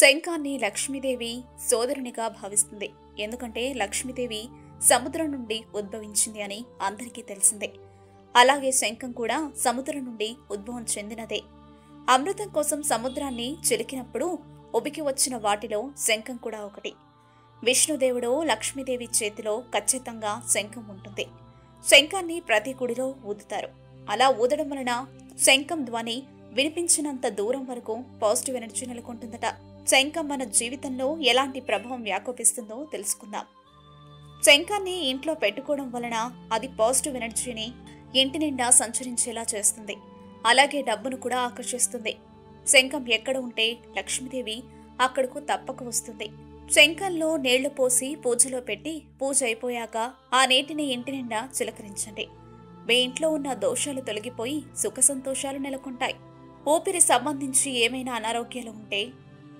శంఖాన్ని లక్ష్మీదేవి సోదరునిగా భావిస్తుంది. ఎందుకంటే లక్ష్మీదేవి సముద్రం నుండి ఉద్భవించింది అని అందరికీ తెలిసిందే. అలాగే శంఖం కూడా సముద్రం నుండి ఉద్భవం చెందినదే. అమృతం కోసం సముద్రాన్ని చిలికినప్పుడు ఉబికి వచ్చిన వాటిలో శంఖం కూడా ఒకటి. విష్ణుదేవుడు లక్ష్మీదేవి చేతిలో ఖచ్చితంగా శంఖం ఉంటుంది. శంఖాన్ని ప్రతి గుడిలో ఊదుతారు. అలా ఊదడం వలన శంఖం ధ్వని వినిపించినంత దూరం వరకు పాజిటివ్ ఎనర్జీ నెలకొంటుందట. శంఖం మన జీవితంలో ఎలాంటి ప్రభావం వ్యాకోపిస్తుందో తెలుసుకుందాం. శంఖాన్ని ఇంట్లో పెట్టుకోవడం వలన అది పాజిటివ్ ఎనర్జీని ఇంటి నిండా సంచరించేలా చేస్తుంది. అలాగే డబ్బును కూడా ఆకర్షిస్తుంది. శంఖం ఎక్కడ ఉంటే లక్ష్మీదేవి అక్కడకు తప్పక వస్తుంది. శంఖంలో నీళ్ళు పోసి పూజలో పెట్టి పూజ అయిపోయాక ఆ నీటిని ఇంటి నిండా చిలకరించండి. మీ ఇంట్లో ఉన్న దోషాలు తొలగిపోయి సుఖ సంతోషాలు నెలకొంటాయి. ఊపిరి సంబంధించి ఏమైనా అనారోగ్యాలు ఉంటే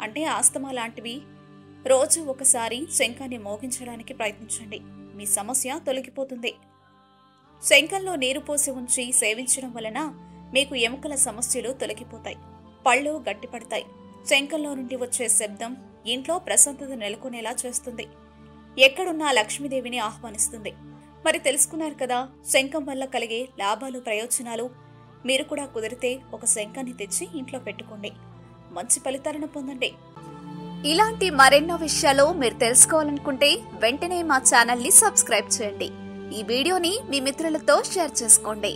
అంటే ఆస్తమా లాంటివి రోజు ఒకసారి శంఖాన్ని మోగించడానికి ప్రయత్నించండి. మీ సమస్య తొలగిపోతుంది. శంఖంలో నీరు పోసి ఉంచి సేవించడం వలన మీకు ఎముకల సమస్యలు తొలగిపోతాయి. పళ్ళు గట్టిపడతాయి. శంఖంలో నుండి వచ్చే శబ్దం ఇంట్లో ప్రశాంతత నెలకొనేలా చేస్తుంది. ఎక్కడున్నా లక్ష్మీదేవిని ఆహ్వానిస్తుంది. మరి తెలుసుకున్నారు కదా శంఖం వల్ల కలిగే లాభాలు ప్రయోజనాలు. మీరు కూడా కుదిరితే ఒక శంఖాన్ని తెచ్చి ఇంట్లో పెట్టుకోండి. మంచి ఫలితాలను పొందండి. ఇలాంటి మరెన్నో విషయాలు మీరు తెలుసుకోవాలనుకుంటే వెంటనే మా ఛానల్ని సబ్స్క్రైబ్ చేయండి. ఈ వీడియోని మీ మిత్రులతో షేర్ చేసుకోండి.